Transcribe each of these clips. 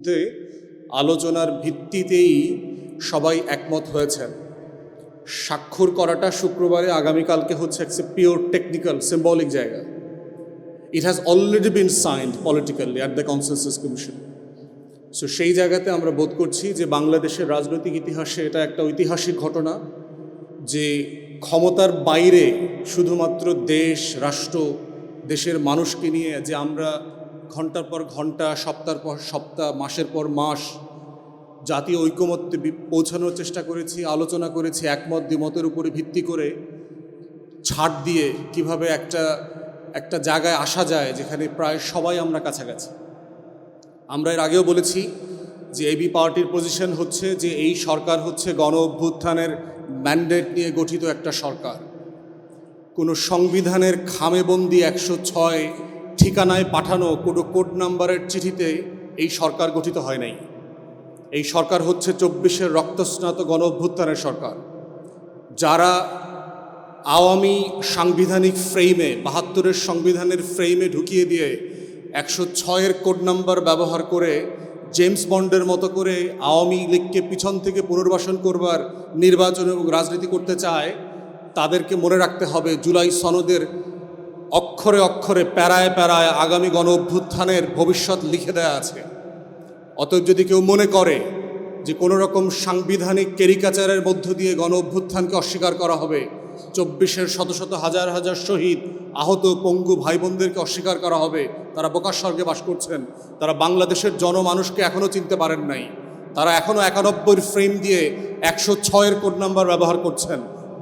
তে আলোচনার ভিত্তিতেই সবাই একমত হয়েছেন। স্বাক্ষর করাটা শুক্রবারে, আগামীকালকে হচ্ছে একটা পিওর টেকনিক্যাল সিম্বলিক জায়গা। It has already been signed politically at the consensus commission so সেই জায়গাতে আমরা বোধ করছি যে বাংলাদেশের রাজনৈতিক ইতিহাসে এটা একটা ঐতিহাসিক ঘটনা যে ক্ষমতার বাইরে শুধুমাত্র দেশ, রাষ্ট্র, দেশের মানুষকে নিয়ে যে আমরা ঘণ্টার পর ঘণ্টা, সপ্তাহের পর সপ্তাহ, মাসের পর মাস জাতীয় ঐকমত্যে পৌঁছানোর চেষ্টা করেছি, আলোচনা করেছি, একমত, দ্বিমতের উপরে ভিত্তি করে ছাড় দিয়ে কীভাবে একটা একটা জায়গায় আসা যায় যেখানে প্রায় সবাই আমরা কাছাকাছি। আমরা এর আগেও বলেছি যে এবি পার্টির পজিশন হচ্ছে যে এই সরকার হচ্ছে গণ অভ্যুত্থানের ম্যান্ডেট নিয়ে গঠিত একটা সরকার। কোনো সংবিধানের খামেবন্দি একশো ছয় ঠিকানায় পাঠানো কোনো কোড নাম্বারের চিঠিতে এই সরকার গঠিত হয় নাই। এই সরকার হচ্ছে চব্বিশের রক্তস্নাত গণ অভ্যুত্থানের সরকার। যারা আওয়ামী সাংবিধানিক ফ্রেমে বাহাত্তরের সংবিধানের ফ্রেমে ঢুকিয়ে দিয়ে একশো ছয়ের কোড নাম্বার ব্যবহার করে জেমস বন্ডের মতো করে আওয়ামী লীগকে পিছন থেকে পুনর্বাসন করবার নির্বাচন এবং রাজনীতি করতে চায়, তাদেরকে মনে রাখতে হবে জুলাই সনদের অক্ষরে অক্ষরে, প্যারায় প্যারায় আগামী গণ অভ্যুত্থানের ভবিষ্যৎ লিখে দেয়া আছে। অতএব যদি কেউ মনে করে যে কোনো রকম সাংবিধানিক কেরিকাচারের মধ্য দিয়ে গণ অভ্যুত্থানকে অস্বীকার করা হবে, চব্বিশের শত শত হাজার হাজার শহীদ, আহত পঙ্গু ভাই বোনদেরকে অস্বীকার করা হবে, তারা বোকার স্বর্গে বাস করছেন, তারা বাংলাদেশের জনমানুষকে এখনও চিনতে পারেন নাই, তারা এখনও একানব্বইয়ের ফ্রেম দিয়ে একশো ছয়ের কোড নাম্বার ব্যবহার করছেন,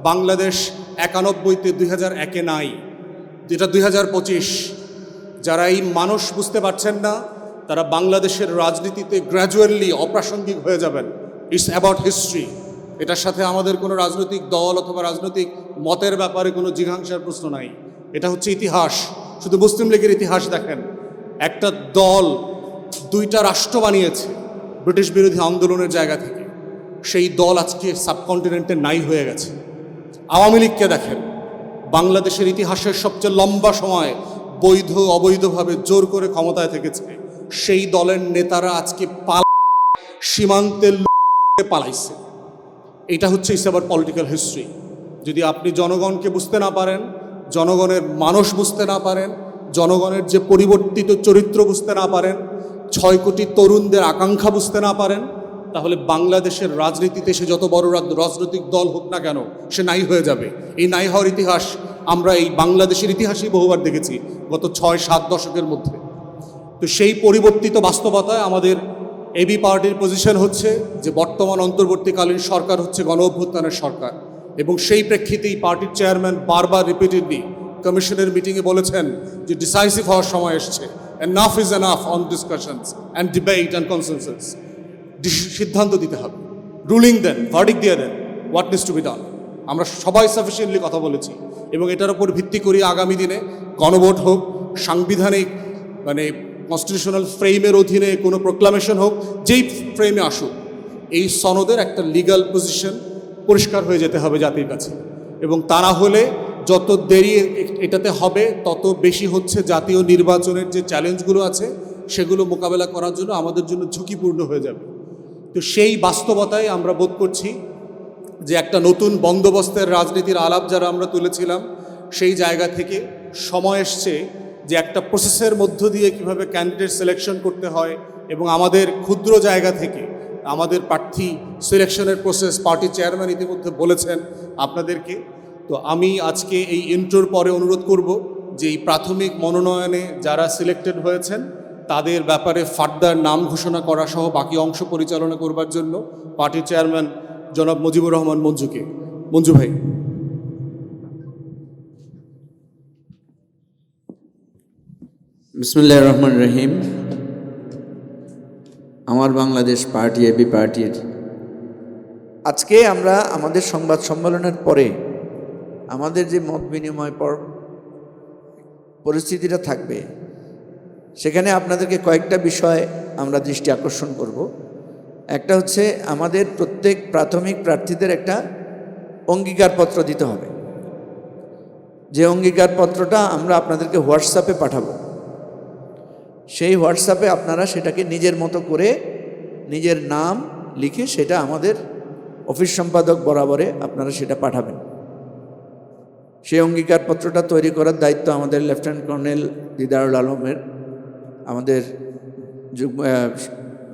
বাংলাদেশ একানব্বইতে দুই হাজার একে নাই। যেটা দুই হাজার পঁচিশ। যারা এই মানুষ বুঝতে পারছেন না, তারা বাংলাদেশের রাজনীতিতে গ্র্যাজুয়ালি অপ্রাসঙ্গিক হয়ে যাবেন। ইটস অ্যাবাউট হিস্ট্রি এটার সাথে আমাদের কোনো রাজনৈতিক দল অথবা রাজনৈতিক মতের ব্যাপারে কোনো জিঘাংসার প্রশ্ন নাই। এটা হচ্ছে ইতিহাস। শুধু মুসলিম লীগের ইতিহাস দেখেন। একটা দল দুইটা রাষ্ট্র বানিয়েছে ব্রিটিশ বিরোধী আন্দোলনের জায়গা থেকে। সেই দল আজকে সাবকন্টিনেন্টে নাই হয়ে গেছে। আওয়ামী লীগকে দেখেন। বাংলাদেশের ইতিহাসের সবচেয়ে লম্বা সময় বৈধ অবৈধভাবে জোর করে ক্ষমতায় থেকেছে। সেই দলের নেতারা আজকে পাল সীমান্তের লোকে পালাইছে। এটা হচ্ছে ইস আবার পলিটিক্যাল হিস্ট্রি যদি আপনি জনগণকে বুঝতে না পারেন, জনগণের মানুষ বুঝতে না পারেন, জনগণের যে পরিবর্তিত চরিত্র বুঝতে না পারেন, ছয় কোটি তরুণদের আকাঙ্ক্ষা বুঝতে না পারেন তাহলে বাংলাদেশের রাজনীতিতে সে যত বড় রাজনৈতিক দল হোক না কেন, সে নাই হয়ে যাবে। এই নাই হওয়ার ইতিহাস আমরা এই বাংলাদেশের ইতিহাসেই বহুবার দেখেছি গত ছয়, সাত দশকের মধ্যে। তো সেই পরিবর্তিত বাস্তবতায় আমাদের এবি পার্টির পজিশন হচ্ছে যে বর্তমান অন্তর্বর্তীকালীন সরকার হচ্ছে গণ অভ্যুত্থানের সরকার এবং সেই প্রেক্ষিতেই পার্টির চেয়ারম্যান বারবার রিপিটেডলি কমিশনের মিটিংয়ে বলেছেন যে ডিসাইসিভ হওয়ার সময় এসছে। Enough is enough on discussions and debate and consensus সিদ্ধান্ত দিতে হবে। রুলিং দেন ভার্ডিক দিয়ে then what needs to be done আমরা সবাই সাফিসিয়েন্টলি কথা বলেছি এবং এটার উপর ভিত্তি করি আগামী দিনে গণভোট হোক, সাংবিধানিক মানে কনস্টিটিউশনাল ফ্রেমের অধীনে কোনো প্রোক্লামেশন হোক, যেই ফ্রেমে আসুক, এই সনদের একটা লিগ্যাল পজিশন পরিষ্কার হয়ে যেতে হবে জাতির কাছে। এবং তা না হলে যত দেরি এটাতে হবে, তত বেশি হচ্ছে জাতীয় নির্বাচনের যে চ্যালেঞ্জগুলো আছে, সেগুলো মোকাবেলা করার জন্য আমাদের জন্য ঝুঁকিপূর্ণ হয়ে যাবে। তো সেই বাস্তবতায় আমরা বোধ করছি যে একটা নতুন বন্দোবস্তের রাজনীতির আলাপ যারা আমরা তুলেছিলাম, সেই জায়গা থেকে সময় এসছে যে একটা প্রসেসের মধ্য দিয়ে কীভাবে ক্যান্ডিডেট সিলেকশন করতে হয় এবং আমাদের ক্ষুদ্র জায়গা থেকে আমাদের প্রার্থী সিলেকশনের প্রসেস পার্টি চেয়ারম্যান ইতিমধ্যে বলেছেন আপনাদেরকে। তো আমি আজকে এই ইন্টোর পরে অনুরোধ করব যে এই প্রাথমিক মনোনয়নে যারা সিলেক্টেড হয়েছেন তাদের ব্যাপারে ফার্দার নাম ঘোষণা করা সহ বাকি অংশ পরিচালনা করবার জন্য পার্টির চেয়ারম্যান জনাব মুজিবুর রহমান মঞ্জুকে। মঞ্জু ভাই। বিসমুল্লাহ রহমান রহিম। আমার বাংলাদেশ পার্টি, এবি পার্টির। আজকে আমরা আমাদের সংবাদ সম্মেলনের পরে আমাদের যে মত বিনিময় পর পরিস্থিতিটা থাকবে সেখানে আপনাদেরকে কয়েকটা বিষয় আমরা দৃষ্টি আকর্ষণ করব। একটা হচ্ছে আমাদের প্রত্যেক প্রাথমিক প্রার্থীদের একটা অঙ্গীকারপত্র দিতে হবে। যে অঙ্গীকারপত্রটা আমরা আপনাদেরকে হোয়াটসঅ্যাপে পাঠাবো। সেই হোয়াটসঅ্যাপে আপনারা সেটাকে নিজের মতো করে নিজের নাম লিখে সেটা আমাদের অফিস সম্পাদক বরাবরে আপনারা সেটা পাঠাবেন। সেই অঙ্গীকারপত্রটা তৈরি করার দায়িত্ব আমাদের লেফটেন্যান্ট কর্নেল দিদারুল আলমের। আমাদের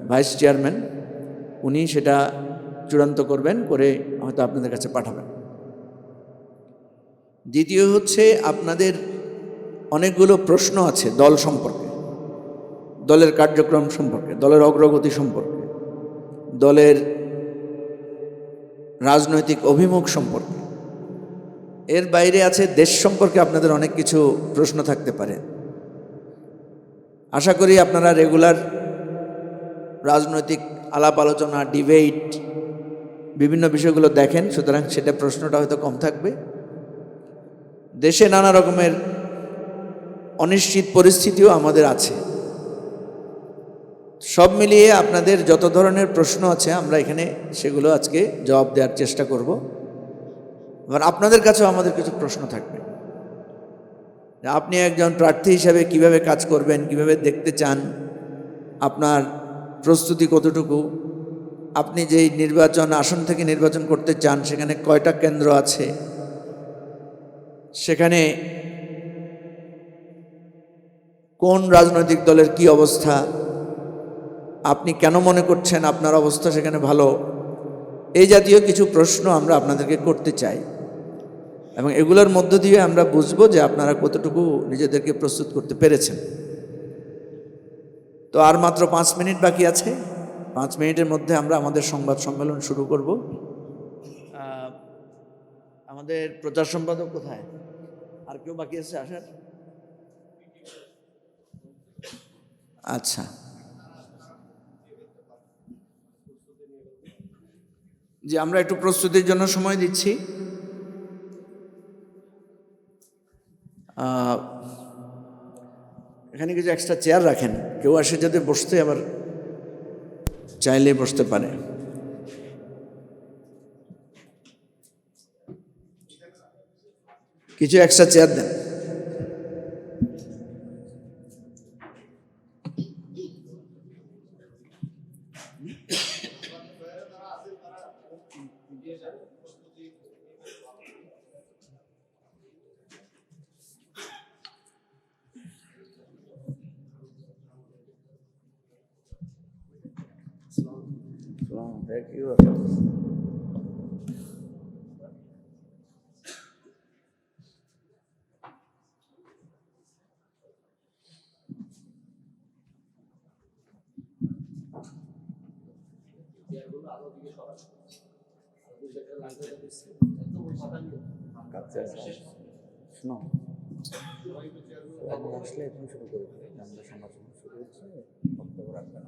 ভাইস চেয়ারম্যান উনি সেটা চূড়ান্ত করবেন, করে হয়তো আপনাদের কাছে পাঠাবেন। দ্বিতীয় হচ্ছে, আপনাদের অনেকগুলো প্রশ্ন আছে দল সম্পর্কে, দলের কার্যক্রম সম্পর্কে, দলের অগ্রগতি সম্পর্কে, দলের রাজনৈতিক অভিমুখ সম্পর্কে। এর বাইরে আছে দেশ সম্পর্কে আপনাদের অনেক কিছু প্রশ্ন থাকতে পারে। আশা করি আপনারা রেগুলার রাজনৈতিক আলাপ আলোচনা ডিবেট বিভিন্ন বিষয়গুলো দেখেন, সুতরাং সেটা প্রশ্নটা হয়তো কম থাকবে। দেশে নানা রকমের অনিশ্চিত পরিস্থিতিও আমাদের আছে। সব মিলিয়ে আপনাদের যত ধরনের প্রশ্ন আছে, আমরা এখানে সেগুলো আজকে জবাব দেওয়ার চেষ্টা করব। এবার আপনাদের কাছেও আমাদের কিছু প্রশ্ন থাকবে। আপনি একজন প্রার্থী হিসাবে কীভাবে কাজ করবেন, কীভাবে দেখতে চান, আপনার প্রস্তুতি কতটুকু, আপনি যেই নির্বাচন, আসন থেকে নির্বাচন করতে চান, সেখানে কয়টা কেন্দ্র আছে? সেখানে কোন রাজনৈতিক দলের কি অবস্থা, আপনি কেন মনে করছেন আপনার অবস্থা সেখানে ভালো, এই জাতীয় কিছু প্রশ্ন আমরা আপনাদেরকে করতে চাই। এবং এগুলোর মধ্য দিয়ে আমরা বুঝব যে আপনারা কতটুকু নিজেদেরকে প্রস্তুত করতে পেরেছেন। তো আর মাত্র পাঁচ মিনিট বাকি আছে। পাঁচ মিনিটের মধ্যে আমরা আমাদের সংবাদ সম্মেলন শুরু করব। আমাদের প্রচার সম্পাদক কোথায়? আর কেউ বাকি আছে আসার? আচ্ছা। যে আমরা একটু প্রস্তুতির জন্য সময় দিচ্ছি। কিছু এক্সট্রা চেয়ার রাখেন। কেউ আসে যাতে বসতে আবার চাইলে বসতে পারে। কিছু এক্সট্রা চেয়ার দেন। Thank you. শোনো। আমি আসলে এখন শুরু করে আমরা সমালোচনা শুরু হচ্ছে বক্তব্য রাখবেন